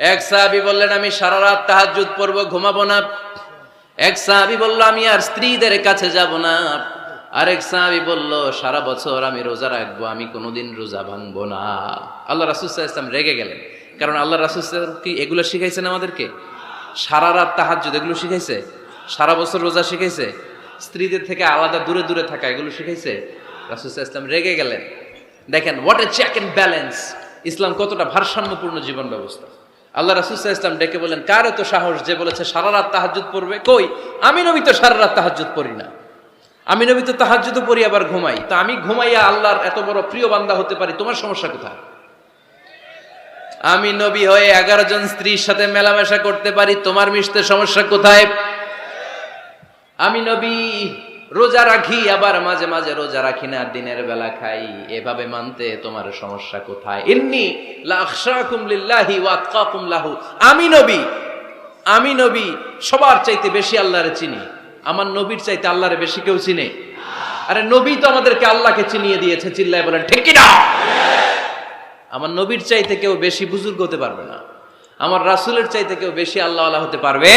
এক সাহাবি বললেন, আমি সারা রাত তাহাজ্জুদ পড়ব, ঘুমাবো না। এক সাহাবি বলল, আমি আর স্ত্রীদের কাছে যাব না। আরেক সাহাবি বলল, সারা বছর আমি রোজা রাখব, আমি কোনোদিন রোজা ভাঙবো না। আল্লাহ রাসুল ইসলাম রেগে গেলেন। কারণ আল্লাহ রাসুল কি এগুলো শিখাইছেন আমাদেরকে? সারা রাত তাহাজ্জুদ এগুলো শিখাইছে? সারা বছর রোজা শিখাইছে? স্ত্রীদের থেকে আলাদা দূরে দূরে থাকা এগুলো শিখাইছে? রাসুল ইসলাম রেগে গেলেন। দেখেন what a check and balance ইসলাম কতটা ভারসাম্যপূর্ণ জীবন ব্যবস্থা। আল্লাহ রাসুসাহ ইসলাম ডেকে বলেন কার এত সাহস যে বলেছে, সারা রাত তাহাজুদ পড়বে? কই, আমি নবী তো সারা রাত তাহাজুদ পড়ি না। আমি নবী তো তাহাজুদ পড়ি, আবার ঘুমাই। তো আমি ঘুমাইয়া আল্লাহর এত বড় প্রিয় বান্দা হতে পারি, তোমার সমস্যা কোথায়? আমি নবী হয়ে এগারো জন স্ত্রীর সাথে মেলামেশা করতে পারি, তোমার মিশতে সমস্যা কোথায়? আমি নবী রোজা রাখি, আবার মাঝে মাঝে রোজা রাখি না, দিনের বেলা খাই। এভাবে মানতে তোমার সমস্যা কোথায়? লাহু। আমি নবী আমি নবী, সবার চাইতে বেশি আল্লাহরে চিনি। আমার নবীর চাইতে আল্লাহরে বেশি কেউ চিনে? আরে নবী তো আমাদেরকে আল্লাহকে চিনিয়ে দিয়েছে, চিল্লায় বলেন, ঠিক না আমার নবীর চাইতে কেউ বেশি বুজুর্গ হতে পারবে না। আমার রাসূলের চাইতে কেউ বেশি আল্লাহ আল্লাহ হতে পারবে?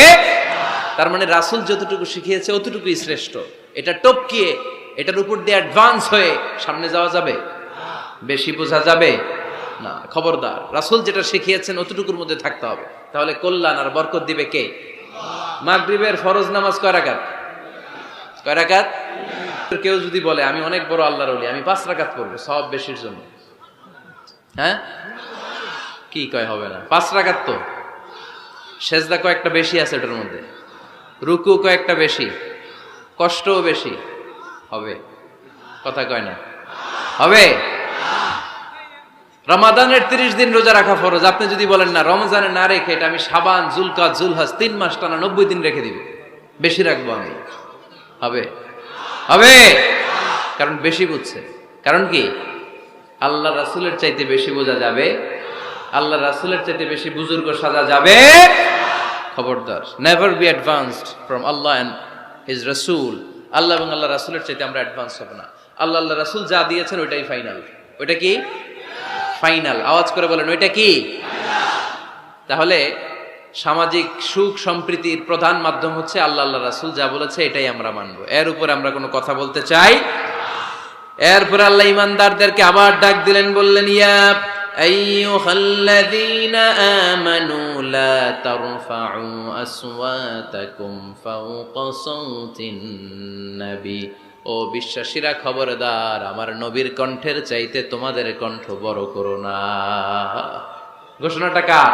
তার মানে রাসূল যতটুকু শিখিয়েছে, অতটুকুই শ্রেষ্ঠ। এটা টপকিয়ে, এটার উপর দিয়ে অ্যাডভান্স হয়ে সামনে যাওয়া যাবে? বেশি বোঝা যাবে? না, খবরদার। রাসূল যেটা শিখিয়েছেন অতটুকুর মধ্যে থাকতে হবে। তাহলে কল্যাণ আর বরকত দিবে কে? মাগরিবের ফরজ নামাজ কয় রাকাত? কেউ যদি বলে, আমি অনেক বড় আল্লাহর ওলি, আমি পাঁচ রাকাত পড়ব সব বেশির জন্য। হ্যাঁ? কি কয় হবে না? পাঁচ রাকাত তো। সেজদা কয়েকটা বেশি আছে এটার মধ্যে। রুকু কয়েকটা বেশি। কষ্টও বেশি। হবে। কথা কয় না। হবে। রমাদানের তিরিশ দিন রোজা রাখা ফরজ। আপনি যদি বলেন, না, রমজানে না রেখে এটা আমি সাবান জুলকা জুলহাস তিন মাস টানা নব্বই দিন রেখে দিব। বেশি রাখব আমি। হবে। হবে। কারণ বেশি বুঝছে। কারণ কি? আল্লাহ রাসুলের চাইতে বেশি বোঝা যাবে। আল্লাহ রাসুলের চাইতে বেশি বুজুর্গ সাজা যাবে। খবরদার। Never be advanced from Allah and his Rasul আল্লাহ এবং আল্লাহ রাসুলের চাইতে আমরা অ্যাডভান্স হব না। আল্লাহ আল্লাহ রাসুল যা দিয়েছেন ওইটাই ফাইনাল ওইটা কি? ফাইনাল আওয়াজ করে বলেন, ওইটা কি? তাহলে সামাজিক সুখ সম্প্রীতির প্রধান মাধ্যম হচ্ছে আল্লাহ আল্লাহ রাসুল যা বলেছে, এটাই আমরা মানব। এর উপরে আমরা কোনো কথা বলতে চাই? এরপর আল্লাহ ইমানদারদেরকে আবার ডাক দিলেন, বললেন, ইয়া আইয়ুহাল্লাযীনা আমানু লা তারফাউ আসওয়াতাকুম ফাওকা সাওতিন নবী ও বিশ্বাসীরা খবরদার, আমার নবীর কণ্ঠের চাইতে তোমাদের কণ্ঠ বড় করো না ঘোষণাটা কার?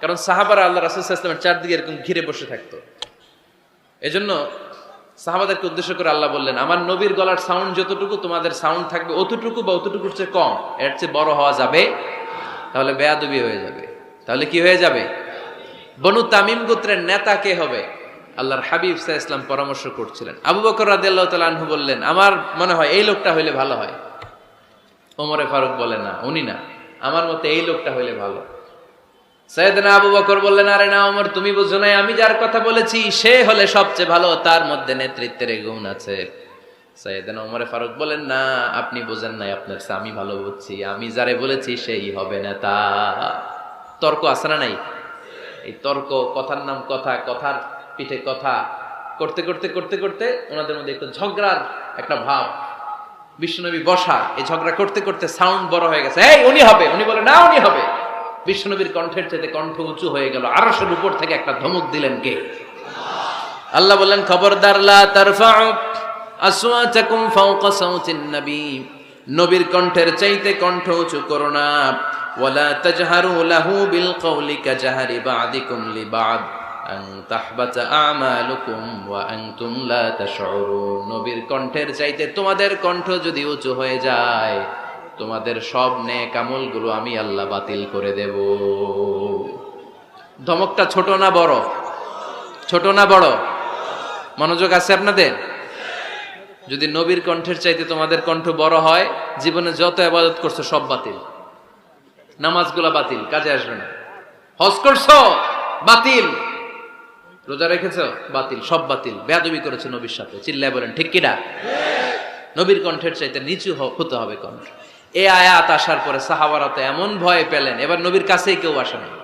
কারণ সাহাবারা আল্লাহ রাসূল ওয়াসাল্লামের চারদিকে এরকম ঘিরে বসে থাকতো। এজন্য সাহাবাদেরকে উদ্দেশ্য করে আল্লাহ বললেন, আমার নবীর গলার সাউন্ড যতটুকু, তোমাদের সাউন্ড থাকবে অতটুকু বা অতটুকুর চেয়ে কম। এর চেয়ে বড় হওয়া যাবে তাহলে বেয়াদবি হয়ে যাবে। তাহলে কি হয়ে যাবে? বনু তামিম গোত্রের নেতা কে হবে? আল্লাহর হাবিব সাহ ইসলাম পরামর্শ করছিলেন। আবু বকর রাদিয়াল্লাহু তাআলা আনহু বললেন, আমার মনে হয় এই লোকটা হইলে ভালো হয়। ওমরে ফারুক বলে, না, উনি না। আমার মতে এই লোকটা হইলে ভালো। বললেন, আরে না ওমর, তুমি নাই, আমি যার কথা বলেছি, সে হলে সবচেয়ে ভালো, তার মধ্যে নেতৃত্বের গুণ আছে। না, আপনি বোঝেন নাই, আপনার আমি ভালো বুঝছি, আমি যারে বলেছি সেই হবে নেতা। তর্ক আছে না নাই? এই তর্ক, কথার নাম কথা, কথার পিঠে কথা, করতে করতে করতে করতে ওনাদের মধ্যে একটু ঝগড়ার একটা ভাব। বিষ্ণুনবী বসা, এই ঝগড়া করতে করতে সাউন্ড বড় হয়ে গেছে। এই, উনি হবে। উনি বলে, না, উনি হবে। বিষ্ণুনবীর কণ্ঠের চাইতে কণ্ঠ উঁচু হয়ে গেল। আরশের উপর থেকে একটা ধমক দিলেন কে? আল্লাহ বললেন, খবরদার, লা তারফাউ আসওয়াতাকুম ফাওকা সাউতিন নবী। নবীর কণ্ঠের চাইতে কণ্ঠ উঁচু করো না। ওয়ালা তাজহারু লাহু বিল কওলি কাজাহারি বাদিকুম লিবাদ। আন তাহবাতা আমালুকুম ওয়া আনতুম লা তাশউরুন। নবীর কণ্ঠের চাইতে তোমাদের কণ্ঠ যদি উঁচু হয়ে যায় তোমাদের সব নেক আমলগুলো আমি আল্লাহ বাতিল করে দেব। ধমকটা ছোট না বড়? ছোট না বড়? মনোযোগ আছে আপনাদের? যদি নবীর কণ্ঠের চাইতে তোমাদের কণ্ঠ বড় হয় জীবনে যত আবাদত করছ সব বাতিল। নামাজগুলা বাতিল কাজে আসবে না। হজ করছ বাতিল। রোজা রেখেছ বাতিল সব বাতিল। বেয়াদবি করেছে নবীর সাথে চিল্লায় বলেন ঠিক কিনা নবীর কণ্ঠের চাইতে নিচু হতে হবে কণ্ঠ। এ আয়াত আসার পরে সাহাবারাতে এমন ভয় পেলেন। এবার নবীর কাছেই কেউ আসে না